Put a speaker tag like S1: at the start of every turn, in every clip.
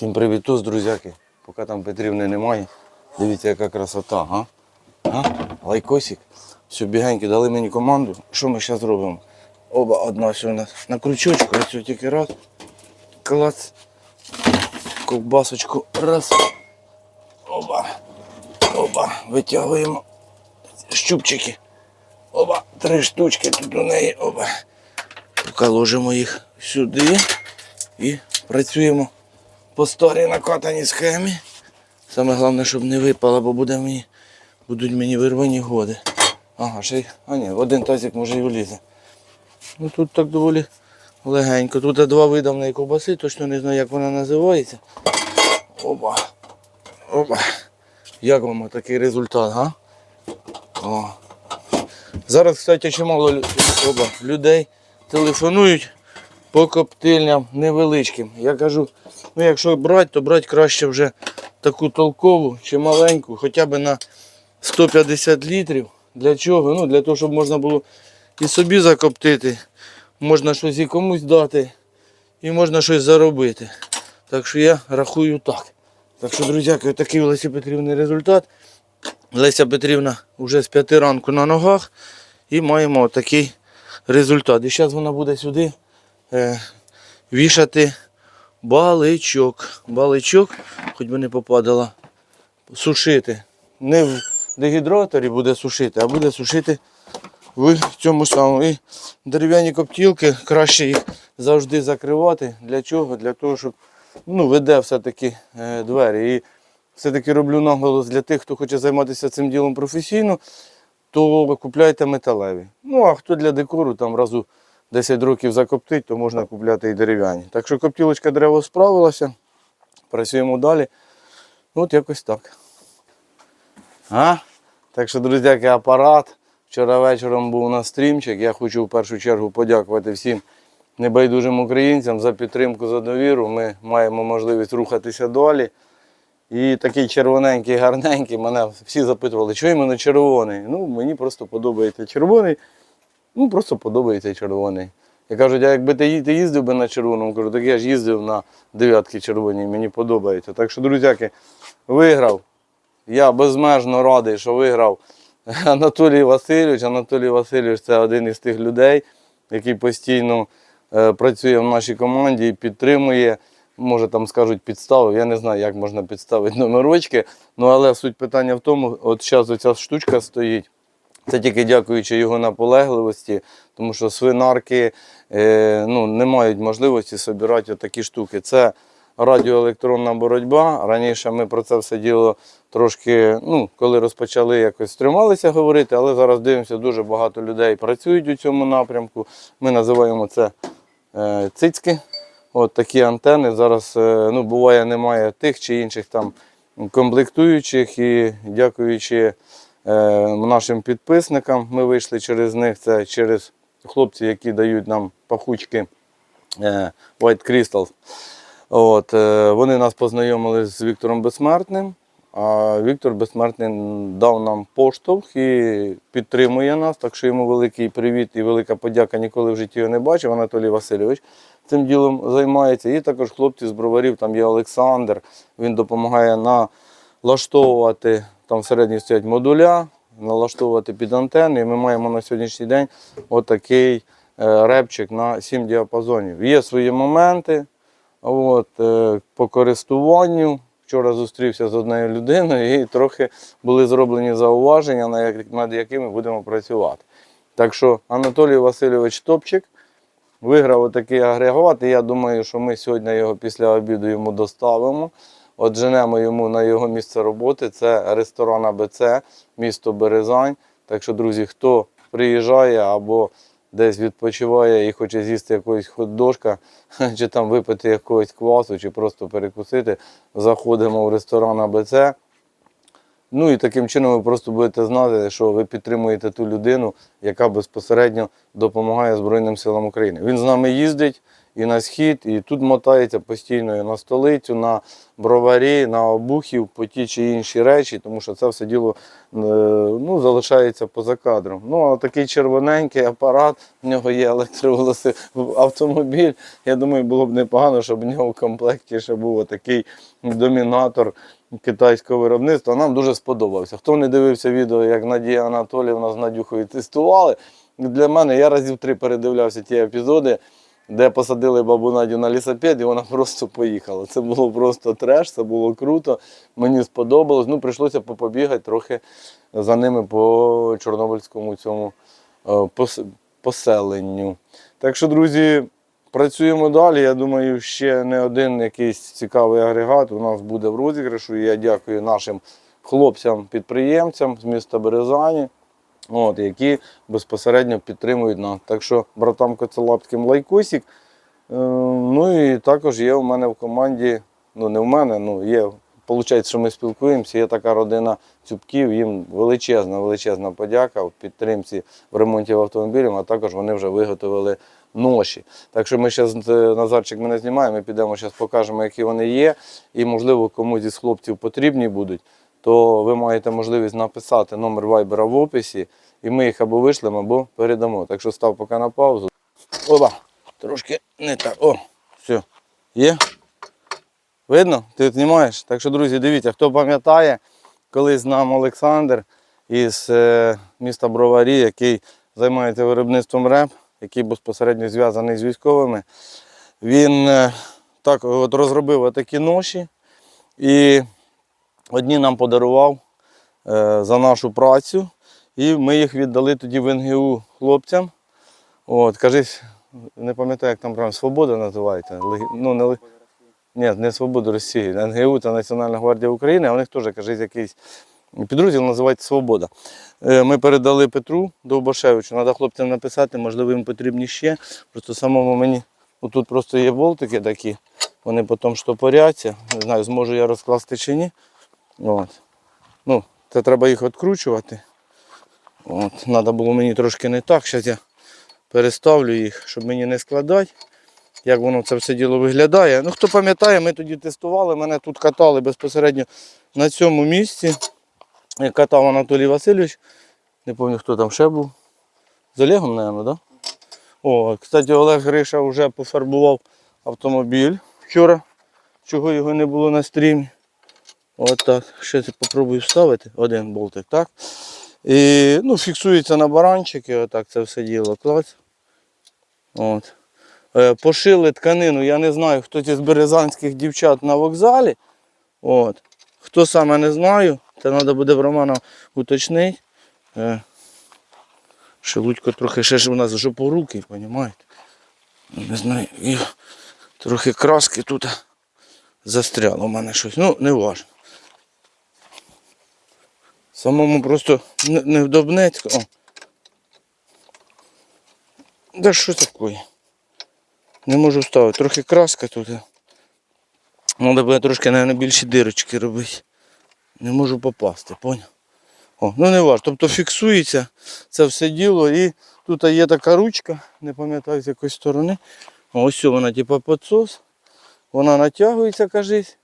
S1: Всім привітус, друзяки. Поки там Петрівни немає. Дивіться, яка красота, а? а? Лайкосик. Все, бігеньки, дали мені команду. Що ми зараз робимо? Оба, одна все у нас на крючочку, ось тільки раз. Клац. Ковбасочку. Раз. Оба. Оба. Витягуємо щупчики. Оба. Три штучки тут у неї. Оба. Поки ложимо їх сюди і працюємо по старій накатаній схемі. Саме головне, щоб не випало, бо буде мені, будуть мені вирвані годи. Ага, ще й. А ні, один тазик може і влізе. Ну тут так доволі легенько. Тут два види в неї ковбаси, точно не знаю, як вона називається. Оба. Оба. Як вам такий результат, га? О. Зараз, кстати, чимало людей телефонують по коптильням невеличким. Я кажу, ну якщо брати, то брати краще вже таку толкову чи маленьку, хоча б на 150 літрів. Для чого? Ну, для того, щоб можна було і собі закоптити, можна щось і комусь дати, і можна щось заробити. Так що я рахую так. Так що, друзяки, такий у Лесі Петрівни результат. Леся Петрівна вже з п'яти ранку на ногах і маємо такий результат. І зараз вона буде сюди е, вішати баличок. Баличок, хоч би не попадала, сушити. Не в дегідраторі буде сушити, а буде сушити в цьому самому. І дерев'яні коптілки краще їх завжди закривати. Для чого? Для того, щоб ну, веде все-таки е, двері. І все-таки роблю наголос для тих, хто хоче займатися цим ділом професійно, то купляйте металеві. Ну, а хто для декору там разу 10 років закоптить, то можна купляти і дерев'яні. Так що коптілочка дерево справилася. Працюємо далі. От якось так. А? Так що, друзяки, апарат. Вчора вечором був на стрімчик. Я хочу в першу чергу подякувати всім небайдужим українцям за підтримку, за довіру. Ми маємо можливість рухатися далі. І такий червоненький, гарненький. Мене всі запитували, що іменно червоний. Ну, мені просто подобається червоний. Ну, просто подобається червоний. Я кажуть, а якби ти, їздив би на червоному, кажу, так я ж їздив на дев'ятки червоній, мені подобається. Так що, друзяки, виграв. Я безмежно радий, що виграв Анатолій Васильович. Анатолій Васильович це один із тих людей, який постійно е, працює в нашій команді і підтримує. Може там скажуть підставив. Я не знаю, як можна підставити номерочки. Ну але суть питання в тому, от зараз оця штучка стоїть. Це тільки дякуючи його наполегливості, тому що свинарки е, ну, не мають можливості збирати такі штуки. Це радіоелектронна боротьба. Раніше ми про це все діло трошки, ну, коли розпочали якось стрималися говорити, але зараз дивимося, дуже багато людей працюють у цьому напрямку. Ми називаємо це е, цицьки. От такі антени. Зараз е, ну, буває, немає тих чи інших там комплектуючих і дякуючи нашим підписникам, ми вийшли через них. Це через хлопці, які дають нам пахучки е, White Crystals. От, е, вони нас познайомили з Віктором Безсмертним. А Віктор Безсмертний дав нам поштовх і підтримує нас. Так що йому великий привіт і велика подяка. Ніколи в житті його не бачив. Анатолій Васильович цим ділом займається. І також хлопці з броварів, там є Олександр. Він допомагає налаштовувати, там всередині стоять модуля, налаштовувати під антенни. І ми маємо на сьогоднішній день отакий е, репчик на 7 діапазонів. Є свої моменти. От, е, по користуванню. Вчора зустрівся з однією людиною і трохи були зроблені зауваження, над якими будемо працювати. Так що Анатолій Васильович Топчик виграв отакий агрегат, і я думаю, що ми сьогодні його після обіду йому доставимо. От женемо йому на його місце роботи. Це ресторан АБЦ, місто Березань. Так що, друзі, хто приїжджає або десь відпочиває і хоче з'їсти якогось хот-дошка, чи там випити якогось квасу, чи просто перекусити, заходимо в ресторан АБЦ. Ну і таким чином ви просто будете знати, що ви підтримуєте ту людину, яка безпосередньо допомагає Збройним силам України. Він з нами їздить
S2: і на схід, і тут мотається постійно і на столицю, на броварі, на обухів, по ті чи інші речі, тому що це все діло е, ну, залишається поза кадром. Ну, а такий червоненький апарат, в нього є електровелосипед автомобіль. Я думаю, було б непогано, щоб в нього в комплекті ще був такий домінатор китайського виробництва. Нам дуже сподобався. Хто не дивився відео, як Надія Анатоліївна з Надюхою тестували, для мене я разів три передивлявся ті епізоди, де посадили бабу Надю на лісопед, і вона просто поїхала. Це було просто треш, це було круто. Мені сподобалось. Ну, прийшлося попобігати трохи за ними по Чорнобильському цьому е, пос- поселенню. Так що, друзі, працюємо далі. Я думаю, ще не один якийсь цікавий агрегат у нас буде в розіграшу. Я дякую нашим хлопцям-підприємцям з міста Березані, от, які безпосередньо підтримують нас. Так що братам Коцелапським лайкосик. Е, Ну і також є у мене в команді, ну не в мене, ну є. Виходить, що ми спілкуємося, є така родина цюбків, їм величезна, величезна подяка в підтримці в ремонті автомобілів, а також вони вже виготовили ноші. Так що ми зараз, Назарчик мене знімає, ми підемо зараз покажемо, які вони є. І, можливо, комусь із хлопців потрібні будуть, то ви маєте можливість написати номер вайбера в описі, і ми їх або вишлемо, або передамо. Так що став поки на паузу.
S1: Опа, трошки не так. О,
S2: Все. Є? Видно? Ти знімаєш? Так що, друзі, дивіться, хто пам'ятає, колись нам Олександр із е, міста Броварі, який займається виробництвом реп, який безпосередньо зв'язаний з військовими, він е, так от розробив такі ноші і одні нам подарував е, за нашу працю, і ми їх віддали тоді в НГУ хлопцям. От, кажись, не пам'ятаю, як там правильно, Свобода називається. Легі- Ну, не, ні, не Свобода Росії. НГУ це Національна гвардія України, а у них теж, кажись, якийсь підрозділ називається Свобода. Е, Ми передали Петру Довбашевичу. Треба хлопцям написати, можливо, їм потрібні ще. Просто самому мені отут просто є болтики такі, вони потім штопоряться. Не знаю, зможу я розкласти чи ні. От. Ну, це треба їх відкручувати. От. Треба було мені трошки не так. Зараз я переставлю їх, щоб мені не складати. Як воно це все діло виглядає. Ну, хто пам'ятає, ми тоді тестували, мене тут катали безпосередньо на цьому місці. Е, Катав Анатолій Васильович. Не пам'ятаю, хто там ще був. З Олегом, мабуть? Да? О, кстати, Олег Гриша вже пофарбував автомобіль вчора, чого його не було на стрімі. От так. Ще це попробую вставити. Один болтик, так? І ну, фіксується на баранчики, отак це все діло. Клас. От. Е, Пошили тканину, я не знаю, хто ці з березанських дівчат на вокзалі. От. Хто саме не знаю, це треба буде в Романа уточнити. Шелудько трохи ще ж у нас жопорукий, розумієте? Не знаю, трохи краски тут застряло у мене щось. Ну, не важно. Самому просто невдобнецько. О. Да що таке? Не можу вставити. Трохи краска тут. Треба буде трошки, мабуть, більші дирочки робити. Не можу попасти, поняв? О, ну не важливо. Тобто фіксується це все діло і тут є така ручка, не пам'ятаю з якої сторони. Ось вона, типу, підсос. Вона натягується, кажись,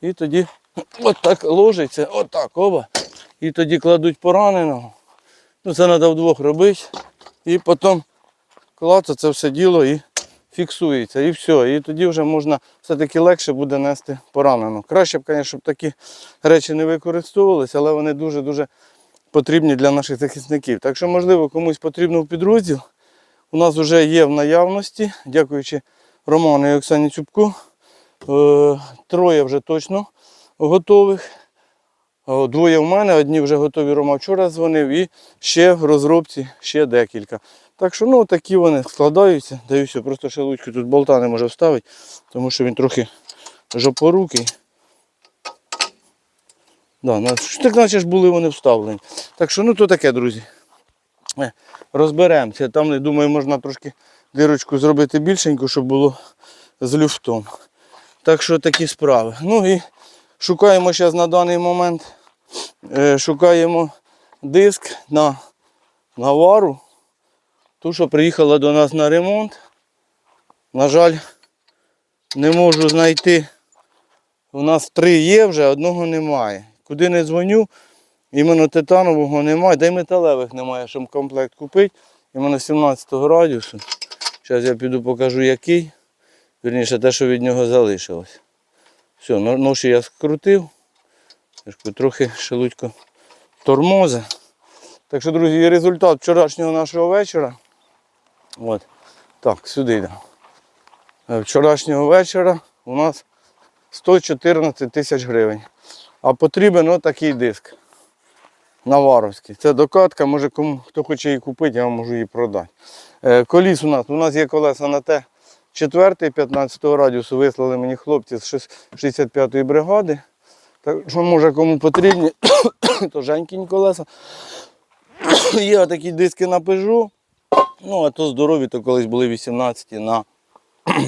S2: і тоді отак ложиться, отак, оба. І тоді кладуть пораненого. Ну, це треба вдвох робити. І потім клацати це все діло і фіксується. І все. І тоді вже можна все-таки легше буде нести пораненого. Краще б, звісно, щоб такі речі не використовувалися, але вони дуже-дуже потрібні для наших захисників. Так що, можливо, комусь потрібно в підрозділ. У нас вже є в наявності, дякуючи Роману і Оксані Цюбку. Е, Троє вже точно готових. Двоє в мене, одні вже готові Рома вчора дзвонив, і ще в розробці ще декілька. Так що ну такі вони складаються. Даю все, просто шелудьку тут болта не може вставити, тому що він трохи жопорукий. Да, так наче ж були вони вставлені. Так що ну то таке, друзі. Е, Розберемося. Там, я думаю, можна трошки дирочку зробити більшеньку, щоб було з люфтом. Так що такі справи. Ну і шукаємо зараз на даний момент. е, Шукаємо диск на навару. Ту, що приїхала до нас на ремонт. На жаль, не можу знайти. У нас три є вже, одного немає. Куди не дзвоню, іменно титанового немає, да й металевих немає, щоб комплект купити. Іменно 17 радіусу. Зараз я піду покажу який. Вірніше те, що від нього залишилось. Все, ноші я скрутив. Трохи шелудько тормози. Так що, друзі, результат вчорашнього нашого вечора. От. Так, сюди йдемо. Е, Вчорашнього вечора у нас 114 тисяч гривень. А потрібен отакий диск. Наваровський. Це докатка, може кому хто хоче її купити, я вам можу її продати. Е, Коліс у нас. У нас є колеса на те 4 15 радіусу вислали мені хлопці з 65-ї бригади. Так що може кому потрібні, то женькіні колеса. Є такі диски на Peugeot. Ну, а то здорові, то колись були 18 на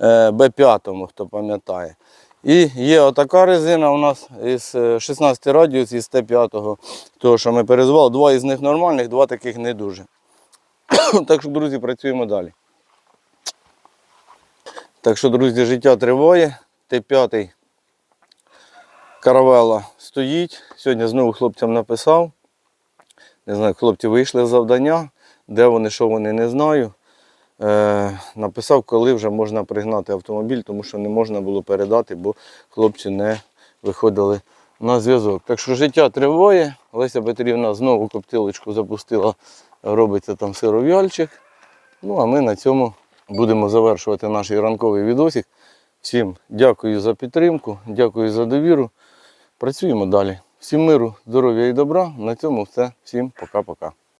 S2: е, Б5, хто пам'ятає. І є отака резина у нас із е, 16 радіус із Т5, того, що ми перезвали. Два із них нормальних, два таких не дуже. так що, друзі, працюємо далі. Так що, друзі, життя триває. Т5 каравела стоїть. Сьогодні знову хлопцям написав. Не знаю, хлопці вийшли з завдання. Де вони, що вони, не знаю. Е, написав, коли вже можна пригнати автомобіль, тому що не можна було передати, бо хлопці не виходили на зв'язок. Так що життя триває. Леся Петрівна знову коптилочку запустила, робиться там сиров'яльчик. Ну а ми на цьому будемо завершувати наш ранковий відосик. Всім дякую за підтримку, дякую за довіру. Працюємо далі. Всім миру, здоров'я і добра. На цьому все. Всім пока-пока.